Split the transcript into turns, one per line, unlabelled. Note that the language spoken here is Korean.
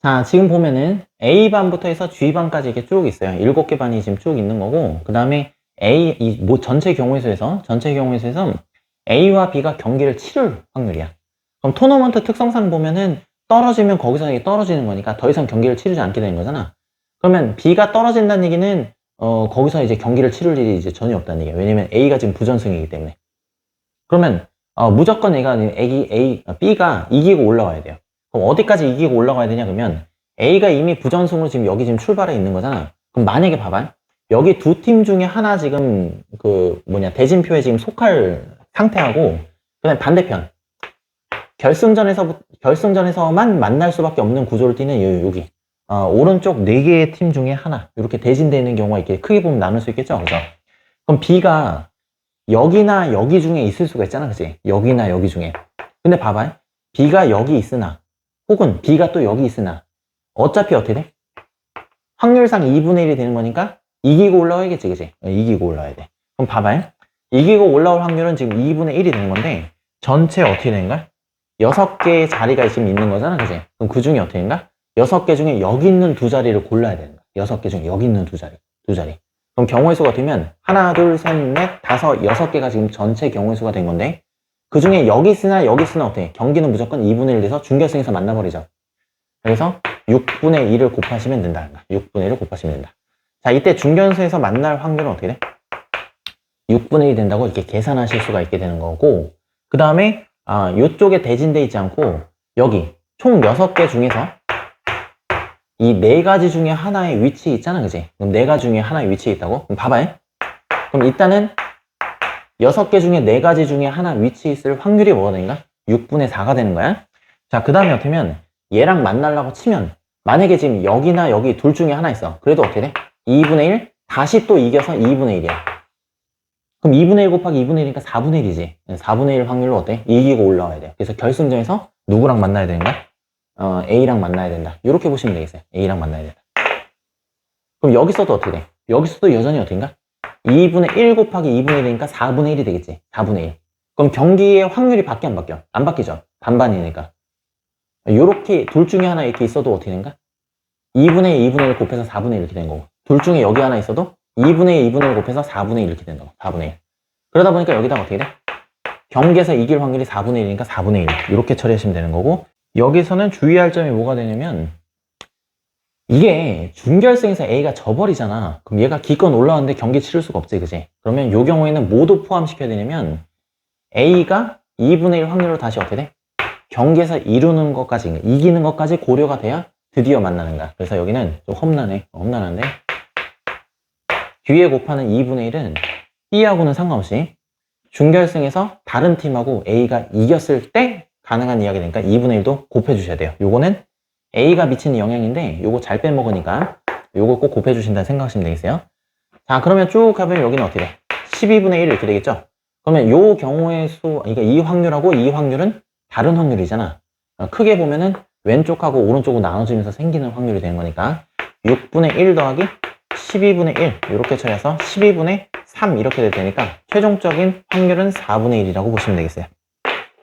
자, 지금 보면은 A반부터 해서 G반까지 이렇게 쭉 있어요. 일곱 개 반이 지금 쭉 있는 거고, 그 다음에 A, 이, 뭐, 전체 경우의 수에서, 전체 경우의 수에서 A와 B가 경기를 치를 확률이야. 그럼 토너먼트 특성상 보면은 떨어지면 거기서 이게 떨어지는 거니까 더 이상 경기를 치르지 않게 되는 거잖아. 그러면 B가 떨어진다는 얘기는, 어, 거기서 이제 경기를 치를 일이 이제 전혀 없다는 얘기야. 왜냐면 A가 지금 부전승이기 때문에. 그러면, 어, 무조건 A가, A, A, B가 이기고 올라와야 돼요. 그럼 어디까지 이기고 올라가야 되냐 그러면 A가 이미 부전승으로 지금 여기 지금 출발해 있는 거잖아. 그럼 만약에 봐봐. 여기 두 팀 중에 하나 지금 그 뭐냐 대진표에 지금 속할 상태하고 그다음에 반대편 결승전에서 결승전에서만 만날 수밖에 없는 구조를 띠는 요, 여기 어, 오른쪽 네 개의 팀 중에 하나 이렇게 대진되어 있는 경우가 이렇게 크게 보면 나눌 수 있겠죠, 그죠? 그럼 B가 여기나 여기 중에 있을 수가 있잖아, 그지? 여기나 여기 중에. 근데 봐봐, B가 여기 있으나 혹은 B가 또 여기 있으나 어차피 어떻게 돼? 확률상 2분의 1이 되는 거니까 이기고 올라와야겠지, 그지? 어, 이기고 올라와야 돼. 그럼 봐봐요. 이기고 올라올 확률은 지금 2분의 1이 되는 건데 전체 어떻게 되는 거야? 6개의 자리가 지금 있는 거잖아, 그지? 그럼 그 중에 어떻게 되는가? 6개 중에 여기 있는 두 자리를 골라야 되는 거야. 6개 중에 여기 있는 두 자리, 두 자리. 그럼 경우의 수가 되면 하나, 둘, 셋, 넷, 다섯, 여섯 개가 지금 전체 경우의 수가 된 건데 그 중에 여기 있으나 여기 있으나 어때? 경기는 무조건 2분의 1 돼서 준결승에서 만나버리죠. 그래서 6분의 1을 곱하시면 된다. 6분의 1을 곱하시면 된다. 자, 이때 준결승에서 만날 확률은 어떻게 돼? 6분의 1이 된다고 이렇게 계산하실 수가 있게 되는 거고, 그 다음에, 아, 이쪽에 대진돼 있지 않고, 여기, 총 6개 중에서, 이 네 가지 중에 하나의 위치에 있잖아, 그지? 그럼 네 가지 중에 하나의 위치에 있다고? 그럼 봐봐요. 그럼 일단은, 여섯 개 중에 네 가지 중에 하나 위치에 있을 확률이 뭐가 되는가? 6분의 4가 되는 거야. 자, 그 다음에 어떻게 하면, 얘랑 만나려고 치면, 만약에 지금 여기나 여기 둘 중에 하나 있어. 그래도 어떻게 돼? 2분의 1? 다시 또 이겨서 2분의 1이야. 그럼 2분의 1 곱하기 2분의 1이니까 4분의 1이지. 4분의 1 확률로 어때? 이기고 올라와야 돼요. 그래서 결승전에서 누구랑 만나야 되는가? 어, A랑 만나야 된다. 이렇게 보시면 되겠어요. A랑 만나야 된다. 그럼 여기서도 어떻게 돼? 여기서도 여전히 어떻게인가? 2분의 1 곱하기 2분의 1이니까 4분의 1이 되겠지. 4분의 1. 그럼 경기의 확률이 바뀌어 안 바뀌어? 안 바뀌죠. 반반이니까. 요렇게 둘 중에 하나 이렇게 있어도 어떻게 된가? 2분의 2분의 1 곱해서 4분의 1 이렇게 되는 거고. 둘 중에 여기 하나 있어도 2분의 2분의 1 곱해서 4분의 1 이렇게 된다고. 4분의 1. 그러다 보니까 여기다가 어떻게 돼? 경기에서 이길 확률이 4분의 1이니까 4분의 1. 이렇게 처리하시면 되는 거고. 여기서는 주의할 점이 뭐가 되냐면 이게 준결승에서 A가 져버리잖아. 그럼 얘가 기권 올라왔는데 경기 치를 수가 없지, 그지? 그러면 이 경우에는 뭐도 포함시켜야 되냐면 A가 2분의 1 확률로 다시 어떻게 돼? 경기에서 이루는 것까지, 이기는 것까지 고려가 돼야 드디어 만나는 거야. 그래서 여기는 좀 험난해. 어, 험난한데 뒤에 곱하는 2분의 1은 B하고는 상관없이 준결승에서 다른 팀하고 A가 이겼을 때 가능한 이야기 되니까 2분의 1도 곱해 주셔야 돼요. 요거는 A가 미치는 영향인데 요거 잘 빼먹으니까 요거 꼭 곱해 주신다 생각하시면 되겠어요. 자 그러면 쭉 가면 여기는 어떻게 돼? 12분의 1 이렇게 되겠죠? 그러면 요 경우의 수, 그러니까 이 확률하고 이 확률은 다른 확률이잖아. 어, 크게 보면은 왼쪽하고 오른쪽으로 나눠지면서 생기는 확률이 되는 거니까 6분의 1 더하기 12분의 1 이렇게 처리해서 12분의 3 이렇게 될 테니까 최종적인 확률은 4분의 1이라고 보시면 되겠어요.